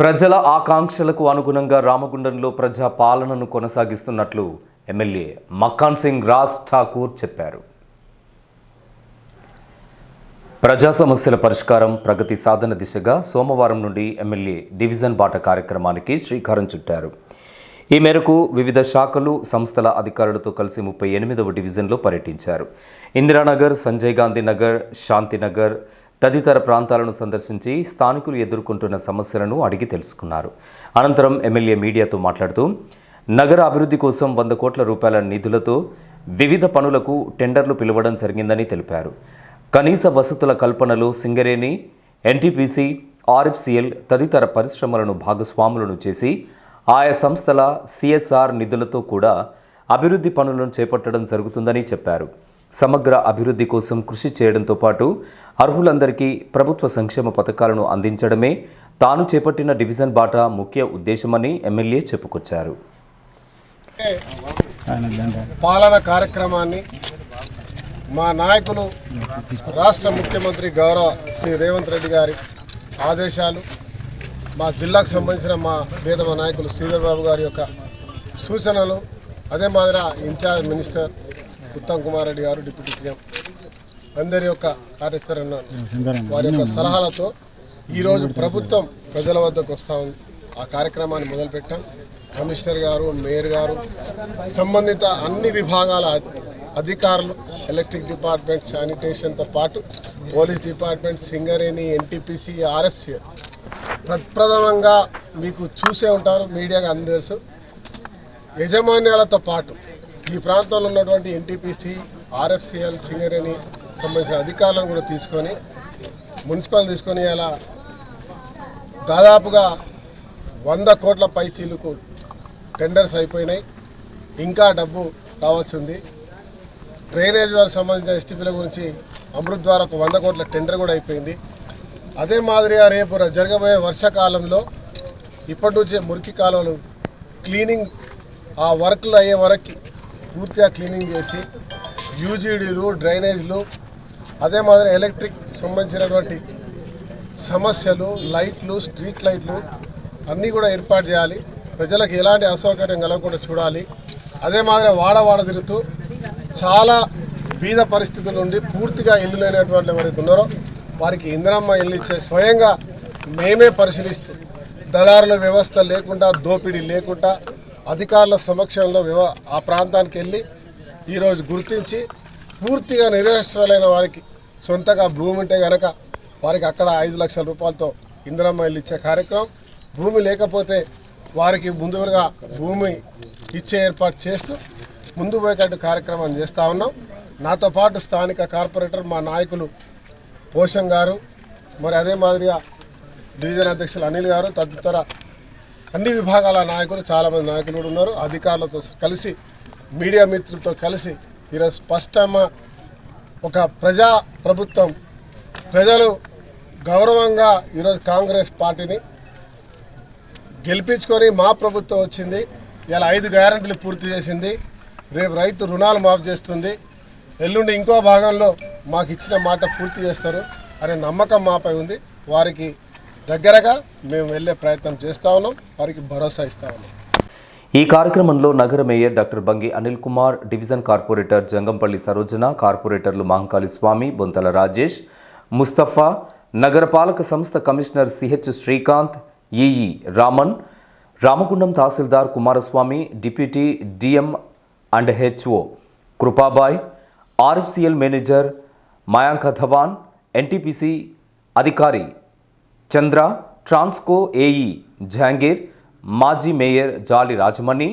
ప్రజల ఆకాంక్షలకు అనుగుణంగా రామగుండంలో ప్రజా పాలనను కొనసాగిస్తున్నట్లు ఎమ్మెల్యే మక్కాన్ సింగ్ రాజ్ ఠాకూర్ చెప్పారు. ప్రజా సమస్యల పరిష్కారం ప్రగతి సాధన దిశగా సోమవారం నుండి ఎమ్మెల్యే డివిజన్ బాట కార్యక్రమానికి శ్రీకారం చుట్టారు. ఈ మేరకు వివిధ శాఖలు సంస్థల అధికారులతో కలిసి ముప్పై ఎనిమిదవ డివిజన్లో పర్యటించారు. ఇందిరానగర్ సంజయ్ గాంధీ నగర్ శాంతినగర్ తదితర ప్రాంతాలను సందర్శించి స్థానికులు ఎదుర్కొంటున్న సమస్యలను అడిగి తెలుసుకున్నారు. అనంతరం ఎమ్మెల్యే మీడియాతో మాట్లాడుతూ నగర అభివృద్ధి కోసం వంద కోట్ల రూపాయల నిధులతో వివిధ పనులకు టెండర్లు పిలవడం జరిగిందని తెలిపారు. కనీస వసతుల కల్పనలో సింగరేణి ఎన్టీపీసీ ఆర్ఎఫ్సిఎల్ తదితర పరిశ్రమలను భాగస్వాములను చేసి ఆయా సంస్థల సిఎస్ఆర్ నిధులతో కూడా అభివృద్ధి పనులను చేపట్టడం జరుగుతుందని చెప్పారు. సమగ్ర అభివృద్ధి కోసం కృషి చేయడంతో పాటు అర్హులందరికీ ప్రభుత్వ సంక్షేమ పథకాలను అందించడమే తాను చేపట్టిన డివిజన్ బాట ముఖ్య ఉద్దేశమని ఎమ్మెల్యే చెప్పుకొచ్చారు. పాలన కార్యక్రమాన్ని మా నాయకులు రాష్ట్ర ముఖ్యమంత్రి గౌరవ శ్రీ రేవంత్ రెడ్డి గారి ఆదేశాలు మా జిల్లాకు సంబంధించిన మా ప్రియతమ నాయకులు శ్రీధర్ బాబు గారి యొక్క సూచనలు అదే మాదిరి ఇన్ఛార్జ్ మినిస్టర్ ఉత్తమ్ కుమార్ రెడ్డి గారు డిప్యూటీ సీఎం. అందరి యొక్క కార్యాచరణ వారి యొక్క సలహాలతో ఈరోజు ప్రభుత్వం ప్రజల వద్దకు వస్తూ ఉంది. ఆ కార్యక్రమాన్ని మొదలుపెట్టాం. కమిషనర్ గారు మేయర్ గారు సంబంధిత అన్ని విభాగాల అధికారులు ఎలక్ట్రిక్ డిపార్ట్మెంట్ శానిటేషన్తో పాటు police department Singareni NTPC RFCL ప్రప్రథమంగా మీకు చూసే ఉంటారు. మీడియాగా అందరు యజమాన్యాలతో పాటు ఈ ప్రాంతంలో ఉన్నటువంటి ఎన్టీపీసీ ఆర్ఎఫ్సిఎల్ అని సంబంధించిన అధికారులను కూడా తీసుకొని మున్సిపల్ తీసుకొని అలా దాదాపుగా వంద కోట్ల పైచీలకు టెండర్స్ అయిపోయినాయి. ఇంకా డబ్బు రావాల్సి ఉంది. డ్రైనేజ్ వారికి సంబంధించిన ఎస్టీపీల గురించి అమృత్ ద్వారా ఒక వంద కోట్ల టెండర్ కూడా అయిపోయింది. అదే మాదిరిగా రేపు జరగబోయే వర్షాకాలంలో ఇప్పటి నుంచే మురికి కాలువలు క్లీనింగ్ ఆ వర్క్లు అయ్యే వరకు పూర్తిగా క్లీనింగ్ చేసి యూజీడీలు డ్రైనేజ్లు అదే మాదిరి ఎలక్ట్రిక్ సంబంధించినటువంటి సమస్యలు లైట్లు స్ట్రీట్ లైట్లు అన్నీ కూడా ఏర్పాటు చేయాలి. ప్రజలకు ఎలాంటి అసౌకర్యం కలగకుండా చూడాలి. అదే మాదిరి వాడ వాడ తిరుగుతూ చాలా బీద పరిస్థితుల నుండి పూర్తిగా ఇల్లు లేనటువంటి ఎవరైతే ఉన్నారో వారికి ఇంధనమ్మ ఇల్లు ఇచ్చే స్వయంగా మేమే పరిశీలిస్తూ దళారుల వ్యవస్థ లేకుండా దోపిడీ లేకుండా అధికారుల సమక్షంలో ఆ ప్రాంతానికి వెళ్ళి ఈరోజు గుర్తించి పూర్తిగా నిరాశ్రలైన వారికి సొంతగా భూమి ఉంటే కనుక వారికి అక్కడ ఐదు లక్షల రూపాయలతో ఇందిరమ్మ ఇల్లు ఇచ్చే కార్యక్రమం. భూమి లేకపోతే వారికి ముందుగా భూమి ఇచ్చే ఏర్పాటు చేస్తూ ముందు పోయేటట్టు కార్యక్రమం చేస్తూ ఉన్నాం. నాతో పాటు స్థానిక కార్పొరేటర్ మా నాయకులు పోషం గారు మరి అదే మాదిరిగా డివిజన్ అధ్యక్షులు అనిల్ గారు తదితర అన్ని విభాగాల నాయకులు చాలామంది నాయకులు కూడా ఉన్నారు. అధికారులతో కలిసి మీడియా మిత్రులతో కలిసి ఈరోజు స్పష్టంగా ఒక ప్రజా ప్రభుత్వం ప్రజలు గౌరవంగా ఈరోజు కాంగ్రెస్ పార్టీని గెలిపించుకొని మా ప్రభుత్వం వచ్చింది. ఇలా ఐదు గ్యారంటీలు పూర్తి చేసింది. రేపు రైతు రుణాలు మాఫ్ చేస్తుంది. ఎల్లుండి ఇంకో భాగంలో మాకు ఇచ్చిన మాట పూర్తి చేస్తారు అనే నమ్మకం మాపై ఉంది. వారికి దగ్గరగా మేము వెళ్ళే ప్రయత్నం చేస్తూ ఉన్నాం వారికి భరోసా ఇస్తా ఉన్నాం. ఈ కార్యక్రమంలో నగర mayor doctor Bangi Anil Kumar division corporator Jangampalli Sarojana కార్పొరేటర్లు మహంకాళి స్వామి బొంతల రాజేష్ ముస్తఫా నగరపాలక సంస్థ commissioner CH Srikanth EE Raman Ramagundam tahsildar Kumaraswamy deputy DM and HO Krupabai RFCL manager Mayank Dhawan NTPC అధికారి చంద్ర ట్రాన్స్కో ఏఈ జహాంగీర్ మాజీ మేయర్ జాలి రాజమణి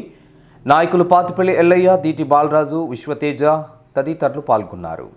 నాయకులు పాతిపల్లి ఎల్లయ్య దీటి బాలరాజు విశ్వతేజ తదితరులు పాల్గొన్నారు.